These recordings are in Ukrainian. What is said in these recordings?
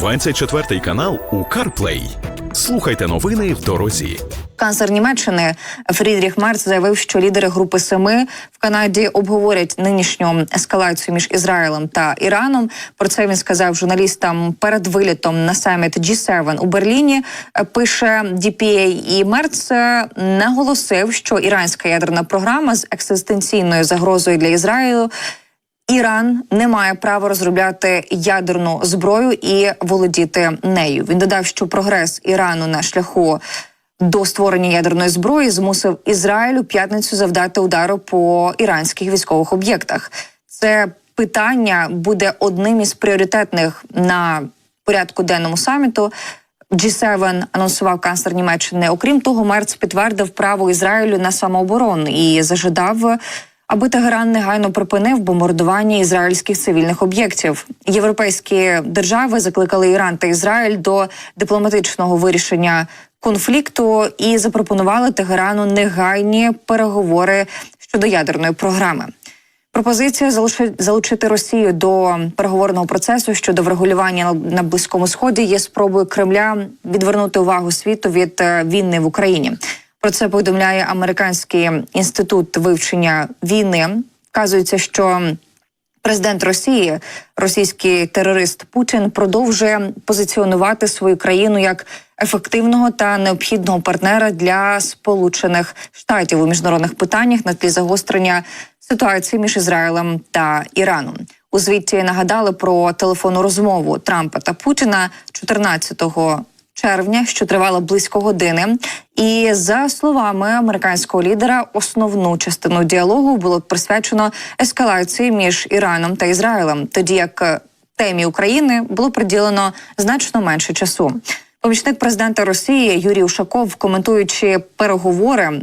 24 канал у CarPlay. Слухайте новини в дорозі. Канцлер Німеччини Фрідріх Мерц заявив, що лідери групи семи в Канаді обговорять нинішню ескалацію між Ізраїлем та Іраном. Про це він сказав журналістам перед вилітом на саміт G7 у Берліні. Пише DPA. і Мерц е, наголосив, що іранська ядерна програма з екзистенційною загрозою для Ізраїлю. Іран не має права розробляти ядерну зброю і володіти нею. Він додав, що прогрес Ірану на шляху до створення ядерної зброї змусив Ізраїль у п'ятницю завдати удару по іранських військових об'єктах. Це питання буде одним із пріоритетних на порядку денному саміту. G7 анонсував канцлер Німеччини. Окрім того, Мерц підтвердив право Ізраїлю на самооборону і зажадав, аби Тегеран негайно припинив бомбардування ізраїльських цивільних об'єктів. Європейські держави закликали Іран та Ізраїль до дипломатичного вирішення конфлікту і запропонували Тегерану негайні переговори щодо ядерної програми. Пропозиція залучи- залучити Росію до переговорного процесу щодо врегулювання на, на близькому сході є спробою Кремля відвернути увагу світу від е, війни в Україні. Про це повідомляє американський інститут вивчення війни. Вказується, що Президент Росії, російський терорист Путін, продовжує позиціонувати свою країну як ефективного та необхідного партнера для Сполучених Штатів у міжнародних питаннях на тлі загострення ситуації між Ізраїлем та Іраном. У звіті нагадали про телефонну розмову Трампа та Путіна 14 червня, що тривала близько години. І за словами американського лідера, основну частину діалогу було присвячено ескалації між Іраном та Ізраїлем, тоді як темі України було приділено значно менше часу. Помічник президента Росії Юрій Ушаков, коментуючи переговори,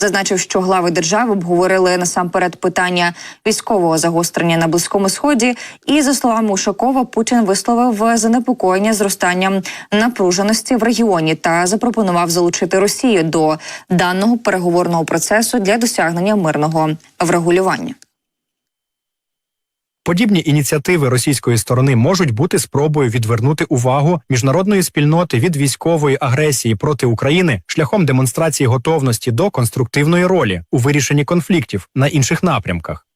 Зазначив, що глави держави обговорили насамперед питання військового загострення на близькому сході. І за словами Ушакова, Путін висловив занепокоєння зростанням напруженості в регіоні та запропонував залучити Росію до даного переговорного процесу для досягнення мирного врегулювання. Подібні ініціативи російської сторони можуть бути спробою відвернути увагу міжнародної спільноти від військової агресії проти України шляхом демонстрації готовності до конструктивної ролі у вирішенні конфліктів на інших напрямках.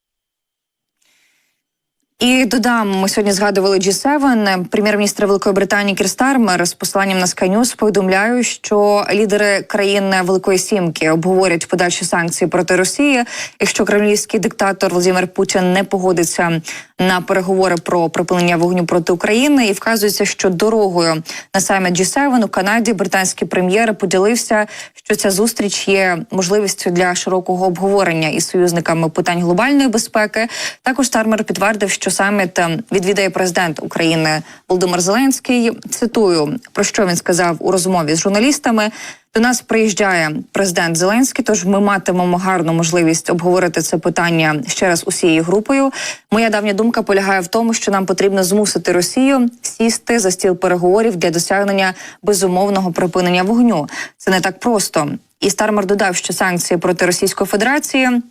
І додам, ми сьогодні згадували G7. Прем'єр-міністр Великої Британії Кір Стармер з посиланням на Sky News повідомляє, що лідери країн Великої Сімки обговорять подальші санкції проти Росії. Якщо кремлівський диктатор Володимир Путін не погодиться на переговори про припинення вогню проти України, і вказується, що дорогою на саміт G7 у Канаді британський прем'єр поділився, що ця зустріч є можливістю для широкого обговорення із союзниками питань глобальної безпеки. Також Стармер підтвердив, що саміт е, відвідає президент України Володимир Зеленський. Цитую про що він сказав у розмові з журналістами. До нас приїжджає президент Зеленський, тож ми матимемо гарну можливість обговорити це питання ще раз усією групою. Моя давня думка полягає в тому, що нам потрібно змусити Росію сісти за стіл переговорів для досягнення безумовного припинення вогню. Це не так просто. І Стармер додав, що санкції проти Російської Федерації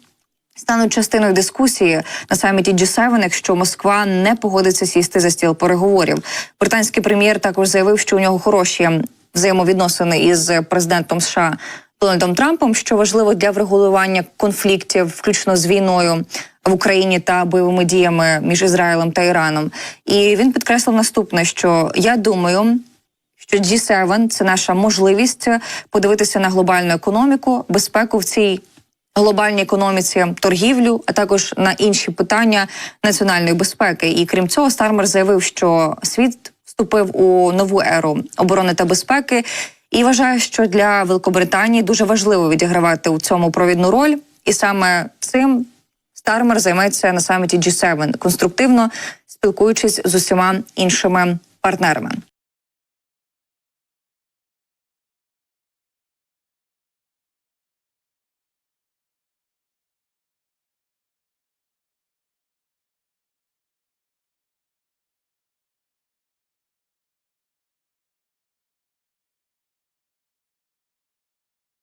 стануть частиною дискусії на саміті G7, якщо Москва не погодиться сісти за стіл переговорів. Британський прем'єр також заявив, що у нього хороші взаємовідносини із президентом США Дональдом Трампом, що важливо для врегулювання конфліктів, включно з війною в Україні та бойовими діями між Ізраїлем та Іраном. І він підкреслив наступне: що я думаю. Що G7 – це наша можливість подивитися на глобальну економіку, безпеку в цій глобальній економіці, торгівлю, а також на інші питання національної безпеки. І крім цього, Стармер заявив, що світ вступив у нову еру оборони та безпеки, і вважає, що для Великобританії дуже важливо відігравати у цьому провідну роль, і саме цим Стармер займеться на саміті G7, конструктивно спілкуючись з усіма іншими партнерами.